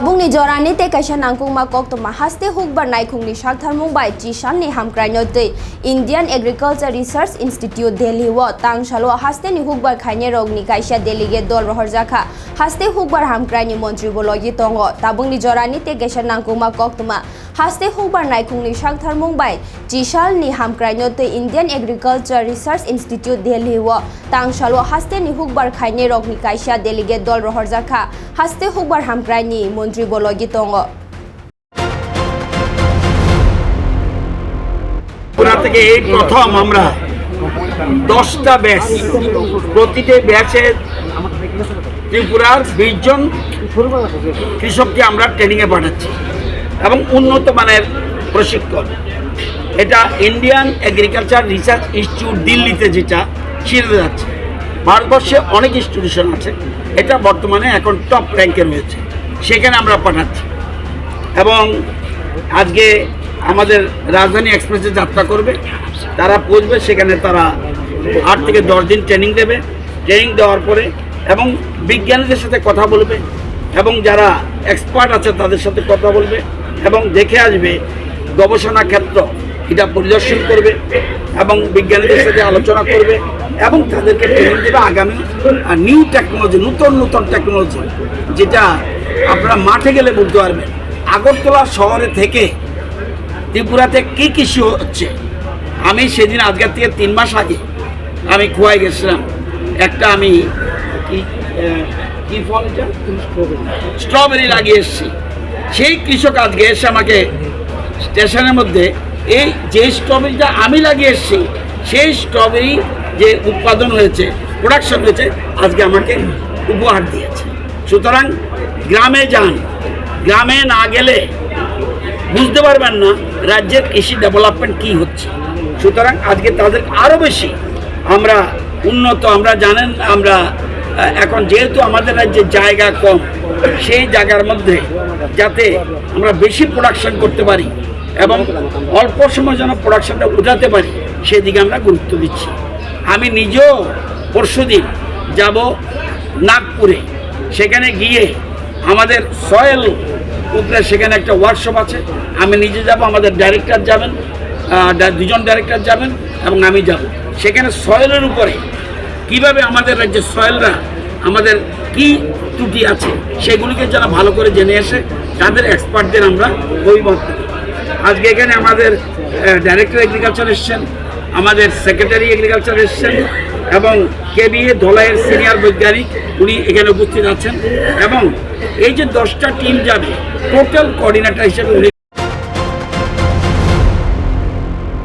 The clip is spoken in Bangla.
tabung ni jorani te kaisa nangkung ma kok to ma haste hukbar naikhung ni shakthar mumbai chishan ni hamkrai note Indian Agriculture Research Institute Delhi wo tang shalo haste ni hukbar khaine rog ni kaisa delegate dol rohor jakha hukbar hamkrai ni মন্ত্রী ma haste hukbar naikhung ni shakthar mumbai chishal ni hamkrai note Indian Agriculture Research Institute Delhi wo tang shalo haste ni hukbar khaine rog ni kaisa delegate dol rohor jakha haste hukbar hamkrai ni মন্ত্রী বলগি tongo ত্রিপুরা থেকে এই প্রথম আমরা দশটা ব্যাচ প্রতিটি ব্যাচে ত্রিপুরার বিশজন কৃষককে আমরা ট্রেনিংয়ে পাঠাচ্ছি এবং উন্নত মানের প্রশিক্ষণ। এটা ইন্ডিয়ান এগ্রিকালচার রিসার্চ ইনস্টিটিউট দিল্লিতে যেটা ছিঁড়ে যাচ্ছে। ভারতবর্ষে অনেক ইনস্টিটিউশন আছে। এটা বর্তমানে এখন টপ র্যাঙ্কে রয়েছে। সেখানে আমরা পাঠাচ্ছি। এবং আজকে আমাদের রাজধানী এক্সপ্রেসে যাত্রা করবে। তারা পৌঁছবে, সেখানে তারা আট থেকে দশ দিন ট্রেনিং দেবে। ট্রেনিং দেওয়ার পরে এবং বিজ্ঞানীদের সাথে কথা বলবে এবং যারা এক্সপার্ট আছে তাদের সাথে কথা বলবে এবং দেখে আসবে গবেষণা ক্ষেত্র, এটা পরিদর্শন করবে এবং বিজ্ঞানীদের সাথে আলোচনা করবে এবং তাদেরকে ট্রেনিং দেবে আগামী নিউ টেকনোলজি নূতন নূতন টেকনোলজি যেটা আপনারা মাঠে গেলে বুঝতে পারবেন। আগরতলা শহরে থেকে ত্রিপুরাতে কী কৃষি হচ্ছে? আমি সেদিন আজকের থেকে তিন মাস আগে আমি খুয়াই গেছিলাম। একটা আমি কি ফল এটা? স্ট্রবেরি লাগিয়ে এসেছি। সেই কৃষক আজকে এসে আমাকে স্টেশনের মধ্যে এই যে স্ট্রবেরিটা আমি লাগিয়ে এসেছি সেই স্ট্রবেরি যে উৎপাদন হয়েছে প্রোডাকশন হয়েছে আজকে আমাকে উপহার দিয়েছে। সুতরাং গ্রামে যান। গ্রামে না গেলে বুঝতে পারবেন না রাজ্যের কৃষি ডেভেলপমেন্ট কি হচ্ছে। সুতরাং আজকে তাদের আরও বেশি আমরা উন্নত আমরা জানেন আমরা এখন যেহেতু আমাদের রাজ্যে জায়গা কম, সেই জায়গার মধ্যে যাতে আমরা বেশি প্রোডাকশন করতে পারি এবং অল্প সময় যেন প্রোডাকশনটা উঠাতে পারি, সেদিকে আমরা গুরুত্ব দিচ্ছি। আমি নিজেও পরশুদিন যাব নাগপুরে। সেখানে গিয়ে আমাদের সয়েল উপরে সেখানে একটা ওয়ার্কশপ আছে। আমি নিজে যাব, আমাদের ডাইরেক্টর যাবেন দুজন ডাইরেক্টর যাবেন এবং আমি যাব। সেখানে সয়েলের উপরে কীভাবে আমাদের রাজ্যের সয়েলরা আমাদের কি ত্রুটি আছে সেগুলিকে যারা ভালো করে জেনে এসে তাদের এক্সপার্টদের আমরা অভিমত আজকে এখানে আমাদের ডাইরেক্টর এগ্রিকালচার এসছেন, আমাদের সেক্রেটারি এগ্রিকালচার এসছেন, এবং কেবিএ ধলাইয়ের সিনিয়র বৈজ্ঞানিক উনি এখানে উপস্থিত আছেন, এবং এই যে দশটা টিম যাবে টোটাল কোঅর্ডিনেটর হিসেবে উনি